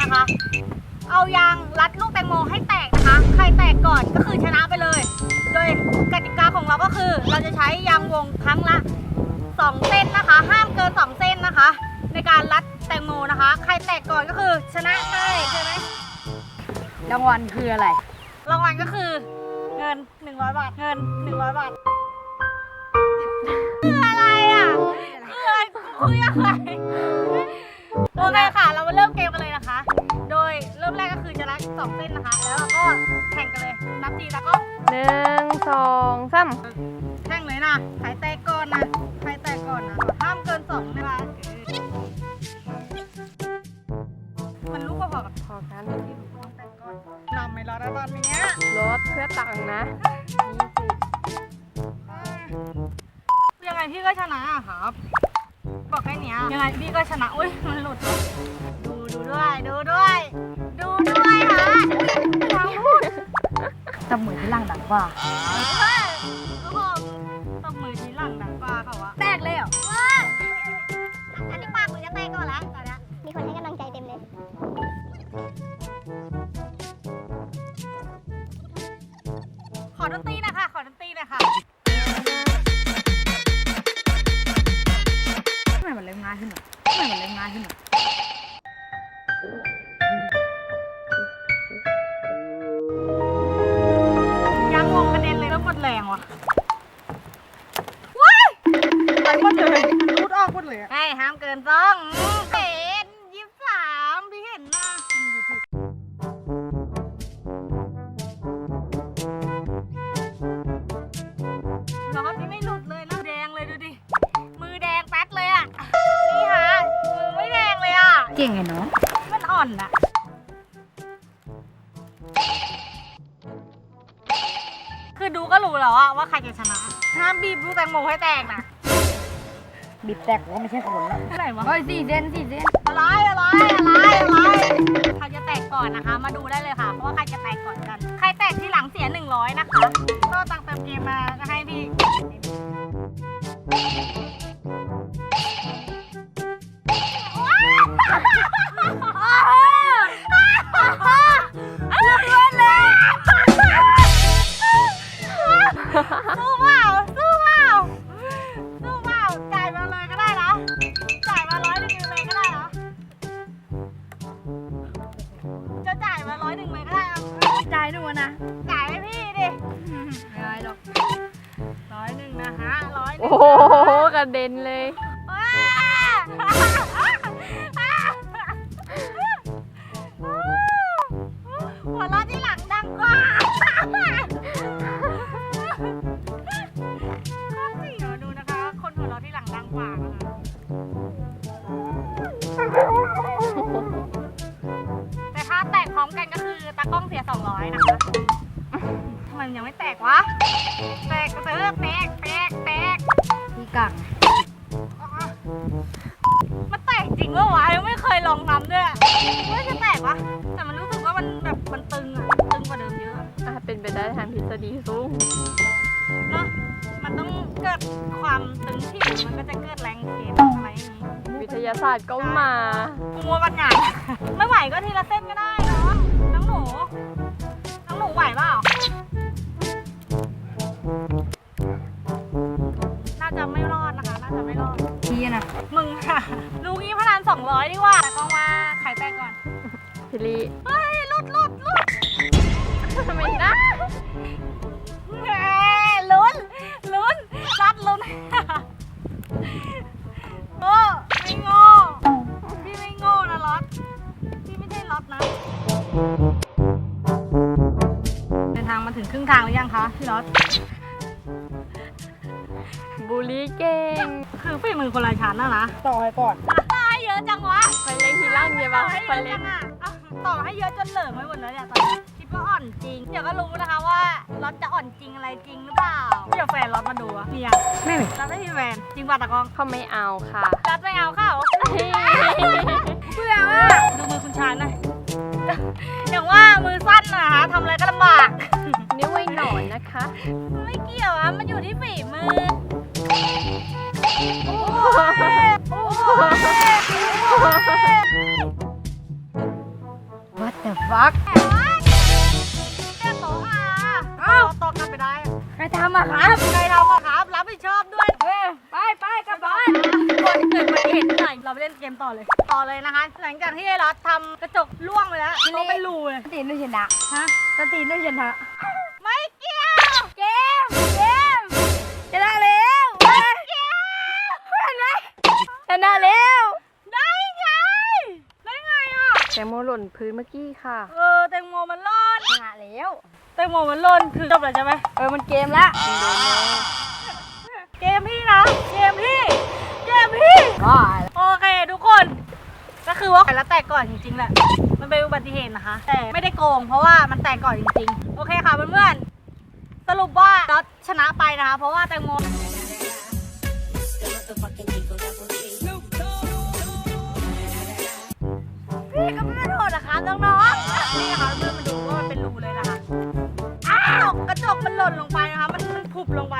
นะคะ เอายางรัดลูกแตงโมให้แตกนะคะ ใครแตกก่อนก็คือชนะไปเลย โดยกติกาของเราก็คือ เราจะใช้ยางวงครั้งละ 2 เส้นนะคะ ห้ามเกิน 2 เส้นนะคะ ในการรัดแตงโมนะคะ ใครแตกก่อนก็คือชนะไปใช่ไหมรางวัลคืออะไร รางวัลก็คือเงิน 100 บาท เงิน 100 บาท แข่งเลยนะใครแตกก่อนนะใครแตกก่อนนะห้ามเกินสองนะคะมันรู้พอๆกับพอกันที่หนูต้องแตกก่อนนำไม่รอดแล้วตอนนี้ลดเพื่อตังค์นะยี่สิบยังไงพี่ก็ชนะอะครับ บอกแค่เนี้ยยังไงพี่ก็ชนะอุ้ยมันหลุด ดูดูด้วยดูด้วย ดูด้วยฮะเราพูดจำมือที่ล่างดังกว่า ดนตรีหนะคะ เลยอะเก่งไงเนาะมันอ่อนอะคือดูก็รู้แล้วอะว่าใครจะชนะห้ามบีบลูกแตงโมให้แตกนะบีบแตกก็ไม่ใช่คนละอะไรวะเฮ้ยสี่เซนสี่เซนอะไรอะไรอะไรอะไรใครจะแตกก่อนนะคะ มาดูได้เลยค่ะเพราะว่าใครจะแตกก่อนกัน ใครแตกที่หลังเสีย100นะคะก็ตังเติมเกมมาจะให้พี่ สู้เปล่าสู้เปล่าสู้เปล่าจ่ายมาเลยก็ได้นะจ่ายมาร้อยหนึ่งเลยก็ได้นะจะจ่ายมาร้อยหนึ่งเลยก็ได้นะใจหนูนะจ่ายให้พี่ดิไม่ได้หรอกร้อยหนึ่งนะฮะร้อยหนึ่โอ้งโหกระเด็นเลย ว้าหัวเราะที่หลัากล้องเสีย 200 นะคะทำไมมันยังไม่แตกวะ แตกกระเติกแตกแตกแตกพี่กังมันแตกจริงวะวะยังไม่เคยลองทำด้วยไม่จะแตกวะ แต่มันรู้สึกว่ามันแบบมันตึงอะตึงกว่าเดิมเยอะอะเป็นไปได้ทางทฤษฎีสูงเนาะมันต้องเกิดความตึงที่มันก็จะเกิดแรงเทอะไรอย่างนี้วิทยาศาสตร์ก็มามัวบัญญัติไม่ไหวก็ทีละเส้นก็ได้เนาะน้องหนูน้องหนูไหวเปล่า น่าจะไม่รอดนะคะ น่าจะไม่รอด พี่นะมึงค่ะ ลูกนี้พนัน200ดีกว่าแต่ก็ว่าใครแตกก่อน พี่ลีเฮ้ย รึ่งทางหรือยังคะพี่ล็อตบูลลี่เก่ง คือฝีมือคนละชั้นนะนะต่อให้ก่อนตายเยอะจังวะไปเล่นทีล่างเยอะปะต่อให้ไปเยอะเล่จันงอะอะต่อให้เยอะจนเหลิงไปหมดแล้วเนี่ยตอนนี้คิดว่าอ่อนจริง เดี๋ยวก็รู้นะคะว่าล็อตจะอ่อนจริงอะไรจริงหรือเปล่าเดี๋ยวแฟนล็อตมาดูอะมีอะไม่มีล็อตไม่มีแฟนจริงป่ะตะกองเขาไม่เอาค่ะล็อตไม่เอาเข้าเฮ้ยเบื่อมากดูมือคุณชานหน่อยอย่างว่ามือสั้นนะคะทำอะไรก็ลำบาก นิ้วไว้หนอนนะคะ ไม่เกี่ยวอะมันอยู่ที่ฝีมือ โอ้โอ้ยโอ้ยโอ้ยฟักเรียกโต๊ะมาอ้าวตอกกลับไปได้ใครทำอะครับใครทำอะครับ รับผิดชอบด้วยเออไปไปกลับบ้านก่อนที่เกิดอุบัติเหตุหน่อยเราไปเล่นเกมต่อเลย ต่อเลยนะคะ หลังจากที่ไอ้รัฐทำกระจกล่วงไปแล้วเขาเป็นรูเลย สตีนด้วยชนะ ฮะสตีนด้วยชนะ นะแล้ว ได้ไง ได้ไงอะ แตงโมหล่นพื้นเมื่อกี้ค่ะเออแตงโมมันล่นชนะแล้ว แตงโมมันล่นคือจบแล้วใช่ไหมเออมันเกมละ เกมพี่นะ เกมพี่ เกมพี่ ก็โอเคทุกคน ก็คือว่าแล้วแตกก่อนจริงๆแหละ มันเป็นอุบัติเหตุนะคะ แต่ไม่ได้โกง เพราะว่ามันแตกก่อนจริงๆ โอเคค่ะเพื่อนๆ สรุปว่าเราชนะไปนะคะ เพราะว่าแตงโมี่ก็ไม่เป็นโทษนะคะน้องๆนี่นะคะเพื่อนมาดูว่ามันเป็นรูเลยนะคะอ้าวกระจกมันหล่นลงไปนะคะมันมันผุบลงไป